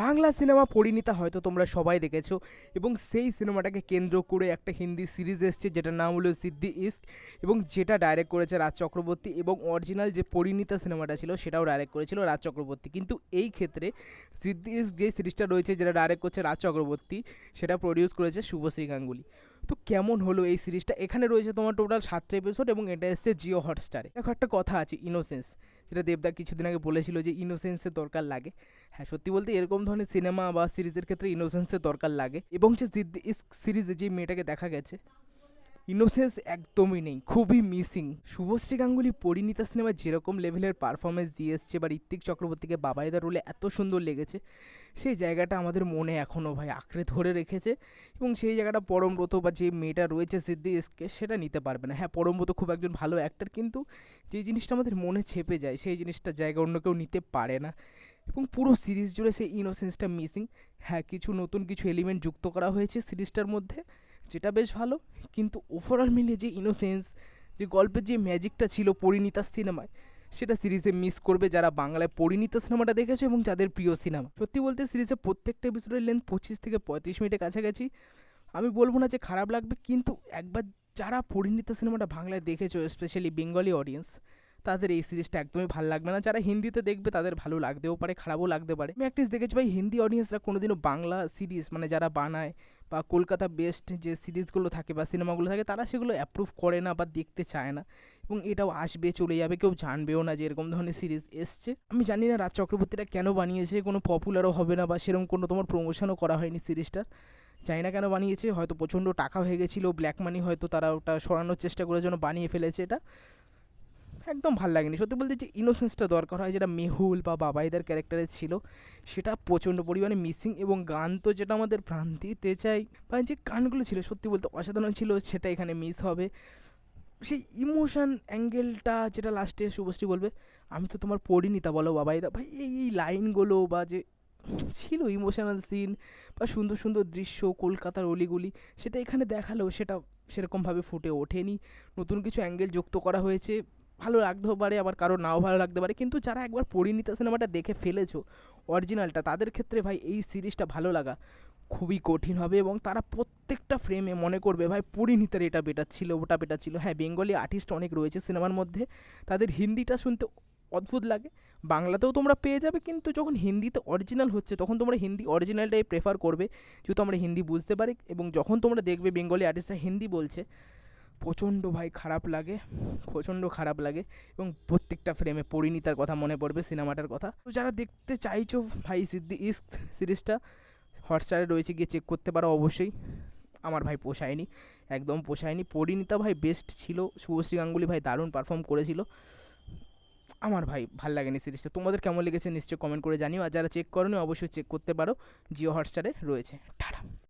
Bangla cinema Parineeta হয়তো তোমরা সবাই দেখেছ। এবং সেই সিনেমাটাকে কেন্দ্র করে একটা হিন্দি সিরিজ এসছে, যেটার নাম হলো সিদ্ধি ইস্ক, এবং যেটা ডাইরেক্ট করেছে রাজ চক্রবর্তী এবং অরিজিনাল যে পরিণীতা সিনেমাটা ছিল, সেটাও ডাইরেক্ট করেছিল রাজ চক্রবর্তী। কিন্তু এই ক্ষেত্রে সিদ্ধি ইস্ক যে সিরিজটা রয়েছে, যেটা ডাইরেক্ট করছে রাজ চক্রবর্তী, সেটা প্রডিউস করেছে শুভশ্রী গাঙ্গুলি। তো কেমন হলো এই সিরিজটা? এখানে রয়েছে তোমার টোটাল সাতটা এপিসোড এবং এটা এসছে জিও হটস্টারে দেখো একটা কথা আছে ইনোসেন্স যেটা দেবদা কিছুদিন আগে বলেছিল যে ইনোসেন্সের দরকার লাগে। হ্যাঁ সত্যি বলতে এরকম ধরনের সিনেমা বা সিরিজের ক্ষেত্রে ইনোসেন্সের দরকার লাগে। এবং যে সিরিজে যে মেয়েটাকে দেখা গেছে ইনোসেন্স একদমই নেই, খুবই মিসিং শুভশ্রী গাঙ্গুলি পরিণীতা সিনেমা যেরকম লেভেলের পারফরমেন্স দিয়ে এসছে বা ঋত্বিক চক্রবর্তীকে বাবাইদার রোলে এত সুন্দর লেগেছে, সেই জায়গাটা আমাদের মনে এখনও ভাই আঁকড়ে ধরে রেখেছে এবং সেই জায়গাটা পরমব্রত বা যে মেয়েটা রয়েছে সিদ্ধি ইসকে সেটা নিতে পারবে না। হ্যাঁ পরমব্রত খুব একজন ভালো অ্যাক্টার কিন্তু যে জিনিসটা আমাদের মনে ছেপে যায় সেই জিনিসটা জায়গা অন্য কেউ নিতে পারে না এবং পুরো সিরিজ জুড়ে সেই ইনোসেন্সটা মিসিং হ্যাঁ কিছু নতুন কিছু এলিমেন্ট যুক্ত করা হয়েছে সিরিজটার মধ্যে। যেটা বেশ ভালো, কিন্তু ওভারঅল মিলিয়ে যে ইনোসেন্স যে গল্পের যে ম্যাজিকটা ছিল পরিণীতা সিনেমায়, সেটা সিরিজে মিস করবে যারা বাংলায় পরিণীতা সিনেমাটা দেখেছে এবং যাদের প্রিয় সিনেমা। সত্যি বলতে সিরিজের প্রত্যেকটা এপিসোডের লেন্থ পঁচিশ থেকে পঁয়ত্রিশ মিনিটের কাছাকাছি। আমি বলব না যে খারাপ লাগবে, কিন্তু একবার যারা পরিণীতা সিনেমাটা বাংলায় দেখেছ স্পেশালি বেঙ্গলি অডিয়েন্স তাদের এই সিরিজটা একদমই ভালো লাগবে না। যারা হিন্দিতে দেখবে তাদের ভালো লাগতেও পারে, খারাপও লাগতে পারে। আমি একটা দেখেছি ভাই, হিন্দি অডিয়েন্সরা কোনোদিনও বাংলা সিরিজ মানে যারা বানায় বা কলকাতা বেস্ট যে সিরিজগুলো থাকে বা সিনেমাগুলো থাকে, তারা সেগুলো অ্যাপ্রুভ করে না বা দেখতে চায় না। এবং এটাও আসবে, চলে যাবে, কেউ জানবেও না যে এরকম ধরনের সিরিজ এসছে। আমি জানি না রাজ চক্রবর্তীটা কেন বানিয়েছে, কোনো পপুলারও হবে না বা সেরকম কোনো তোমার প্রমোশনও করা হয়নি সিরিজটার জানি না কেন বানিয়েছে, হয়তো প্রচণ্ড টাকা হয়ে গেছিল ব্ল্যাক মানি হয়তো তারা ওটা সরানোর চেষ্টা করার জন্য বানিয়ে ফেলেছে এটা। একদম ভালো লাগেনি। সত্যি বলতে যে ইনোসেন্সটা দরকার হয়, যেটা মেহুল বা বাবাইদার ক্যারেক্টারে ছিল, সেটা প্রচণ্ড পরিমাণে মিসিং এবং গান তো যেটা আমাদের প্রান্তিতে চাই বা যে গানগুলো ছিল, সত্যি বলতে অসাধারণ ছিল, সেটা এখানে মিস হবে। সেই ইমোশন অ্যাঙ্গেলটা যেটা লাস্টে শুভশ্রী বলবে, আমি তো তোমার পরিণীতা বলো বাবাইদা ভাই, এই এই লাইনগুলো বা যে ছিল ইমোশনাল সিন বা সুন্দর সুন্দর দৃশ্য, কলকাতার অলিগুলি, সেটা এখানে দেখালেও সেটা সেরকমভাবে ফুটে ওঠেনি। নতুন কিছু অ্যাঙ্গেল যুক্ত করা হয়েছে। ভালো লাগতেও পারে, আবার কারও নাও ভালো লাগতে পারে। কিন্তু যারা একবার পরিণীতা সিনেমাটা দেখে ফেলেছো অরিজিনালটা তাদের ক্ষেত্রে ভাই এই সিরিজটা ভালো লাগা খুবই কঠিন হবে এবং তারা প্রত্যেকটা ফ্রেমে মনে করবে, ভাই, পরিণীতার এটা বেটার ছিল, ওটা বেটার ছিল। হ্যাঁ বেঙ্গলি আর্টিস্ট অনেক রয়েছে সিনেমার মধ্যে। তাদের হিন্দিটা শুনতে অদ্ভুত লাগে। বাংলাতেও তোমরা পেয়ে যাবে, কিন্তু যখন হিন্দিতে অরিজিনাল হচ্ছে, তখন তোমরা হিন্দি অরিজিনালটাই প্রেফার করবে, যেহেতু আমরা হিন্দি বুঝতে পারি। এবং যখন তোমরা দেখবে, বেঙ্গলি আর্টিস্টরা হিন্দি বলছে প্রচণ্ড ভাই খারাপ লাগে, প্রচণ্ড খারাপ লাগে এবং প্রত্যেকটা ফ্রেমে পরিণীতার কথা মনে পড়বে সিনেমাটার কথা। তো যারা দেখতে চাইছো ভাই সিদ্ধি ইস্ক সিরিজটা হটস্টারে রয়েছে, গিয়ে চেক করতে পারো অবশ্যই। আমার ভাই পোষায়নি, একদম পোষায়নি পরিণীতা ভাই বেস্ট ছিল। শুভশ্রী গাঙ্গুলি ভাই দারুণ পারফর্ম করেছিল। আমার ভাই ভালো লাগেনি সিরিজটা। তোমাদের কেমন লেগেছে নিশ্চয়ই কমেন্ট করে জানিও। আর যারা চেক করনি, অবশ্যই চেক করতে পারো। জিও হটস্টারে রয়েছে। টাটা।